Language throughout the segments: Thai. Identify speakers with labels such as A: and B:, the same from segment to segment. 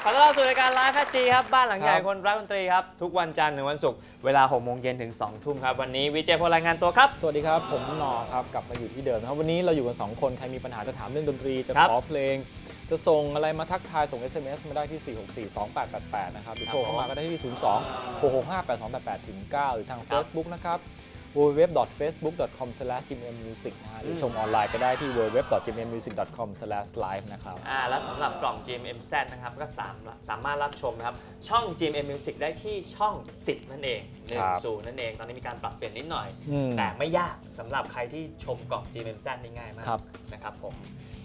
A: เข้าสู่รายการไลฟ์แฟจีครับ บ้านหลังใหญ่
B: ครับ
A: คนรักดนตรีครับ ทุกวันจันทร์ถึงวันศุกร์เวลา6โมงเย็นถึง2ทุ่มครับ วันนี้วิเจพลรายงานตัวครับ
B: สวัสดีครับ ผมหนอครับ กลับมาอยู่ที่เดิมนะครับ วันนี้เราอยู่กัน 2 คน ใครมีปัญหาจะถามเรื่องดนตรี จะ
A: ครับ
B: ขอเพลง จะส่งอะไรมาทักทาย ส่ง SMS มาได้ที่ 4642888 นะครับ หรือโทรเข้ามาก็ได้ที่ 02 665 8288 ถึง 9 หรือทาง Facebook นะครับ www.facebook.com/gmmusic นะฮะหรือชมออนไลน์ก็ได้ที่ www.gmmusic.com/live นะครับ
A: อ่าและสำหรับกล่อง GMMZ นะครับก็สามสามารถรับชมนะครับช่อง GMM Music ได้ที่ช่อง 10 นั่นเอง
B: ครับ
A: 10นั่นเอง ตอนนี้มีการปรับเปลี่ยนนิดหน่อย
B: อืม
A: แต่ไม่ยากสำหรับใครที่ชมกล่อง GMMZ นี่ง่ายมาก
B: ครับ
A: นะครับผม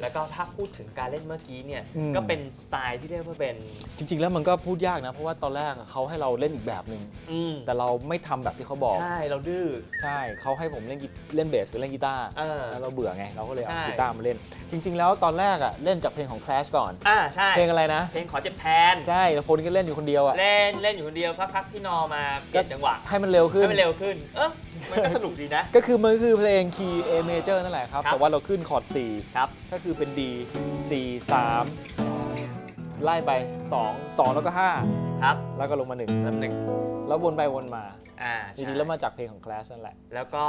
A: แล้วก็ถ้าพูดถึงการเล่นเมื่อกี้เนี่ย
B: อืม
A: ก็เป็นสไตล์ที่เรียกว่าเป็น
B: จริง ๆ แล้วมันก็พูดยากนะ เพราะว่าตอนแรกอะเขาให้เราเล่นอีกแบบหนึ่ง
A: อืม
B: แต่เราไม่ทำแบบที่เขาบอก
A: ใช่เราดื้อ
B: ใช่เขาให้ผมเล่นกีเล่นเบสกับเล่นกีตาร์
A: เออ
B: แล้วเราเบื่อไง เราก็เลยเอา
A: ใช่
B: กีตาร์มาเล่น จริง ๆ แล้วตอนแรกอะเล่นจากเพลงของ Clash ก่อน
A: อ่าใช่
B: เพลงอะไรนะ
A: เพลงขอเจ็บแทน
B: ใช่แล้วคนก็เล่นอยู่คนเดียวอะ
A: เล่นเล่นอยู่คนเดียวสักพักพี่นอมาเปลี่ยนจังหวะ
B: ให้มันเร็วขึ้น
A: ให้มันเร็วขึ้น เออมันก็สนุกดีนะ
B: ก็คือมันคือเพลง key A major นั่นแหละครับ
A: ครับ
B: แต่ว่าเราขึ้นคอร์ด
A: ครับ
B: 4 ก็คือเป็น D 4 3 ไล่ไป 2 2 แล้วก็
A: ครับ
B: 5แล้วก็ลงมา
A: แป๊บหนึ่ง
B: 1แล้ววนไปวนมา
A: อ่า
B: จริงๆแล้วมาจากเพลงของ Clash นั่นแหละ
A: แล้วก็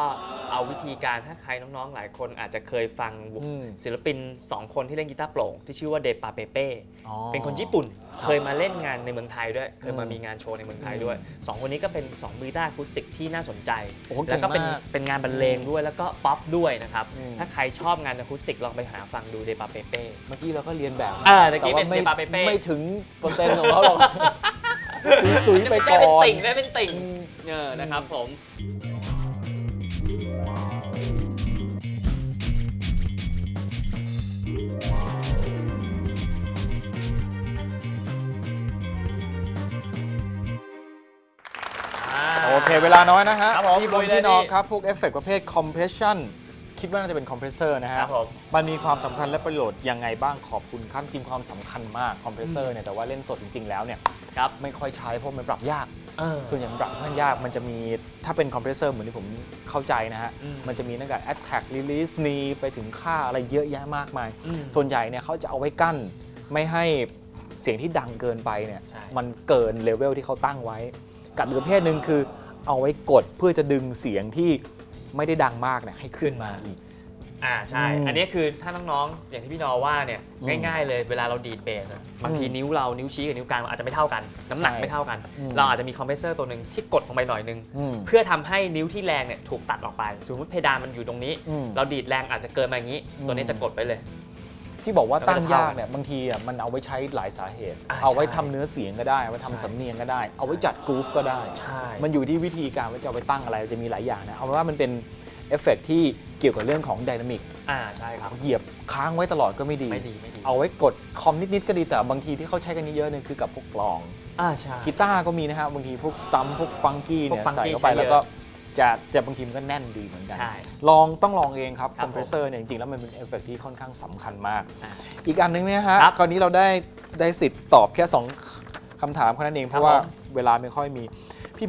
A: เอาวิธีการถ้าใครน้องๆ หลายคนอาจจะเคยฟังวง
B: อืม
A: ศิลปิน 2 คนที่เล่นกีตาร์โปร่ง ที่ชื่อว่าเดปาเปเป้
B: อ๋อ
A: เป็นคนญี่ปุ่น
B: ครับ
A: เคยมาเล่นงานในเมืองไทยด้วย เคยมา
B: อืม
A: มีงานโชว์ในเมืองไทยด้วยสองคนนี้ก็เป็น2มือด้านอะคูสติกที่น่าสนใจ
B: โอ้โห
A: แล้วก็เป็น
B: เก่งมาก
A: เป็นงานบรรเลงด้วยแล้วก็ป๊อปด้วยนะครับ
B: อืม
A: ถ้าใครชอบงานอะคูสติกลองไปหาฟังดูเดปาเปเป้
B: เมื่อกี้เราก็เรียนแบบ
A: อ่าตะกี้
B: แต่ว่า
A: เป็น
B: ไม่
A: เดปาเปเป้
B: ไม่ถึงเปอร์เซ็นต์ของเขาหรอก สุยๆไป
A: ได้
B: ก่
A: เป็น
B: อน
A: ติ่งได้เป็นติ่ง
B: อืม
A: เออนะครับผม
B: โอเค เวลาน้อยนะฮะ
A: ครับผม
B: พี่บ
A: ลุ
B: น
A: ยเลย
B: พี่น้อง
A: พี่
B: ครับ พวกเอฟเฟกต์ประเภท compression คิดว่าน่าจะเป็นคอมเพรสเซอร์นะฮะ
A: ครับผม
B: มันมีความสำคัญและประโยชน์ยังไงบ้างขอบคุณครับจริงความสำคัญมากคอมเพรสเซอร์เนี่ยแต่ว่าเล่นสดจริง ๆ แล้วเนี่ย
A: ครับ
B: ไม่ค่อยใช้เพราะมันปรับยาก
A: เออ
B: ส่วนใหญ่มันปรับค่อนข้างยาก มันจะมีถ้าเป็นคอมเพรสเซอร์เหมือนที่ผมเข้าใจนะฮะ
A: อืม
B: มันจะมีตั้งแต่ attack release knee ไปถึงค่าอะไรเยอะแยะมากมาย
A: อืม
B: ส่วนใหญ่เนี่ยเขาจะเอาไว้กั้น ไม่ให้เสียงที่ดังเกินไปเนี่ย
A: ใช่
B: มันเกินเลเวลที่เขาตั้งไว้ กับอีกประเภทหนึ่งคือเอาไว้กดเพื่อจะดึงเสียงที่ ไม่ได้ดังมากเนี่ยให้ขึ้นมาอีก
A: อ่าใช่
B: อืม
A: อันนี้คือถ้าน้องๆ อย่างที่พี่นอว่าเนี่ย
B: อืม
A: ง่ายๆ เลยเวลาเราดีดเบสอะบางทีนิ้วเรานิ้วชี้กับนิ้วกลางอาจจะไม่เท่ากัน น้ำหนัก
B: ใช่
A: ไม่เท่ากัน
B: อืม
A: เราอาจจะมีคอมเพรสเซอร์ตัวหนึ่งที่กดลงไปหน่อยนึง
B: อืม
A: เพื่อทำให้นิ้วที่แรงเนี่ยถูกตัดออกไป สมมติเพดานมันอยู่ตรงนี้
B: อืม
A: เราดีดแรงอาจจะเกินมาอย่างนี้
B: อืม
A: ตัวนี้จะกดไปเลย
B: ที่บอกว่า
A: แล้วก็
B: ตั้ง
A: จะเท่ายา
B: กเนี่ยบางทีอะมันเอาไว้ใช้หลายสาเหตุ
A: อ่า
B: เอาไว้
A: ใช่
B: ทำเนื้อเสียงก็ได้เอาไว้
A: ใช่
B: ทำสำเนียงก็ได้ เอาไว้จัดกรูฟก็ได้
A: ใช่
B: มันอยู่ที่วิธีการว่าจะเอาไปตั้งอะไรจะมีหลายอย่างนะเอาเป็นว่ามันเป็นเอฟเฟกต์ที่เกี่ยวกับเรื่องของไดนามิก
A: อ่าใช่ครับ
B: เหยียบค้างไว้ตลอดก็ไม่ดี
A: ไม่ดี ไม่ดี
B: เอาไว้กดคอมนิด ๆ ก็ดีแต่บางทีที่เขาใช้กันเยอะๆเนี่ยคือกับพวกกลอง
A: อ่าใช่
B: กีตาร์ก็มีนะฮะบางทีพวกสตัมพวกฟังกี้
A: พวก
B: เนี่ย
A: funky
B: ใส่เข้าไป
A: ใช้เยอะ
B: แล้วก็ จะจะบางทีมันก็แน่นดีเหมือนกัน
A: ใช่
B: ลองต้องลองเองครับ
A: ค
B: ครับอมเพรสเซอร์เนี่ยจริงๆ แล้วมันเป็นเอฟเฟกต์ที่ค่อนข้างสำคัญมาก
A: อ่า
B: อีกอันหนึงเนี่ยฮะ
A: ครับ
B: คราวนี้เราได้ได้สิทธิ์ตอบแค่ 2คำถามแค่นั้นเอง เพ
A: ครับ
B: ราะว่า
A: ผม
B: เวลาไม่ค่อยมี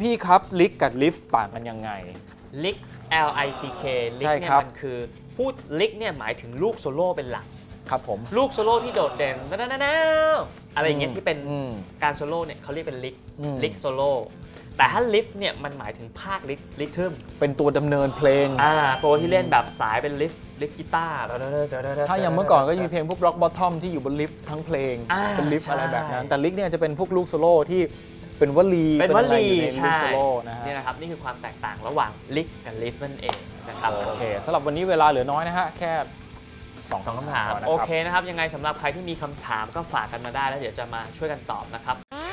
B: พี่ๆครับลิกกับลิฟต่างกันยังไง
A: ลิก L I C K ลิก
B: ใช่
A: เนี่
B: ค
A: ย
B: รับ
A: มันคือพูดลิกเนี่ยหมายถึงลูกโซโล่เป็นหลัก
B: ครับผม
A: ลูกโซโล่ที่โดดเด่นนะนะนะอะไรอย่างเงี้ย
B: อืม
A: ที่เป็น
B: อืม
A: การโซโล่เนี่ยเขาเรียกเป็นลิก
B: อืม
A: ลิกโซโล่ แต่ถ้าลิฟเนี่ยมันหมายถึงภาคลิกลิทึม
B: เป็นตัวดำเนินเพลง
A: อ่าตัวที่เล่นแบบสายเป็นลิฟลิฟกีตาร์
B: ถ้าอย่างเมื่อก่อนก็จะมีเพลงพวกร็อกบอททอมที่อยู่บนลิฟต์ทั้งเพลง
A: อ่า
B: เป็นลิฟต์
A: ใช่
B: อะไรแบบนั้น แต่ลิกเนี่ยจะเป็นพวกลูกโซโล่ที่เป็นวลี
A: เป็นว
B: อะไร
A: ลี
B: อยู่ในลู
A: ใช่
B: กโซโล่นะฮะ
A: นี่นะครับนี่คือความแตกต่างระหว่างลิกกับลิฟนั่นเองนะครับ
B: โอเคสำหรับวันนี้เวลาเหลือน้อยนะฮะแค่สอง
A: สองคำถาม
B: พนะรับ
A: โอเคนะครับยังไงสำหรับใครที่มีคำถามก็ฝากกันมาได้แล้วเดี๋ยวจะมาช่วยกันตอบนะครับ